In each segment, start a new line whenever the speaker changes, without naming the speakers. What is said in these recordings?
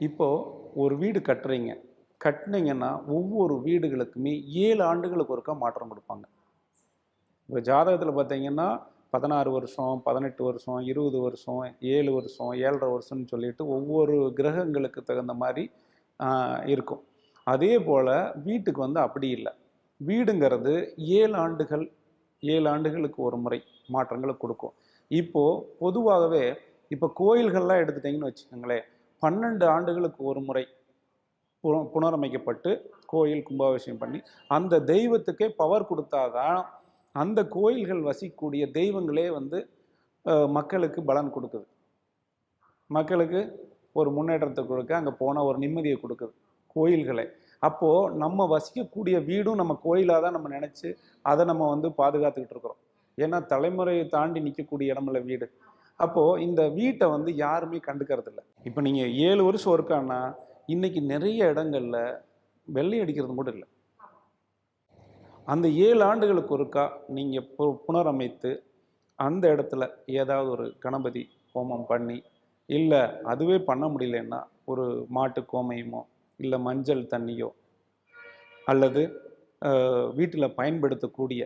இப்போது ஒரு வீடு கட்டுறீங்க. கட்டுனீங்கன்னா ஒவ்வொரு வீடுகளுக்குமே ஏழு ஆண்டுகளுக்கு ஒருக்கா மாற்றம் கொடுப்பாங்க. இப்போ ஜாதகத்தில் பார்த்தீங்கன்னா பதினாறு வருஷம் பதினெட்டு வருஷம் இருபது வருஷம் ஏழு வருஷம் ஏழரை வருஷம்னு சொல்லிட்டு ஒவ்வொரு கிரகங்களுக்கு தகுந்த மாதிரி இருக்கும். அதே போல் வீட்டுக்கு வந்து அப்படி இல்லை. வீடுங்கிறது ஏழு ஆண்டுகள் ஏழு ஆண்டுகளுக்கு ஒரு முறை மாற்றங்களை கொடுக்கும். இப்போது பொதுவாகவே இப்போ கோயில்கள்லாம் எடுத்துட்டிங்கன்னு வச்சுக்கோங்களேன். பன்னெண்டு ஆண்டுகளுக்கு ஒரு முறை புனரமைக்கப்பட்டு கோயில் கும்பாபிஷேகம் பண்ணி அந்த தெய்வத்துக்கே பவர் கொடுத்தாதான் அந்த கோயில்கள் வசிக்கக்கூடிய தெய்வங்களே வந்து மக்களுக்கு பலன் கொடுக்குது. மக்களுக்கு ஒரு முன்னேற்றத்தை கொடுக்க அங்கே போனால் ஒரு நிம்மதியை கொடுக்குது கோயில்களை. அப்போது நம்ம வசிக்கக்கூடிய வீடும் நம்ம கோயிலாக தான் நம்ம நினச்சி அதை நம்ம வந்து பாதுகாத்துக்கிட்டு இருக்கிறோம். ஏன்னா தலைமுறையை தாண்டி நிற்கக்கூடிய இடமில்ல வீடு. அப்போது இந்த வீட்டை வந்து யாருமே கண்டுக்கிறது இல்லை இப்போ நீங்கள் ஏழு வருஷம் ஒர்க்கானா இன்றைக்கி நிறைய இடங்களில் வெள்ளை அடிக்கிறது கூட இல்லை. அந்த ஏழு ஆண்டுகளுக்கு ஒருக்கா நீங்கள் பு புனரமைத்து அந்த இடத்துல ஏதாவது ஒரு கணபதி ஹோமம் பண்ணி இல்லை அதுவே பண்ண முடியலன்னா ஒரு மாட்டு கோமையமோ இல்லை மஞ்சள் தண்ணியோ அல்லது வீட்டில் பயன்படுத்தக்கூடிய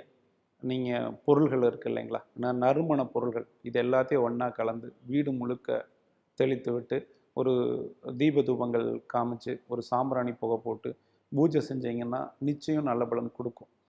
நீங்கள் பொருள்கள் இருக்குது இல்லைங்களா? நான் நறுமண பொருள்கள். இது எல்லாத்தையும் ஒன்றா கலந்து வீடு முழுக்க தெளித்து விட்டு ஒரு தீப தூபங்கள் காமிச்சு ஒரு சாம்பிராணி புகை போட்டு பூஜை செஞ்சீங்கன்னா நிச்சயம் நல்ல பலன் கொடுக்கும்.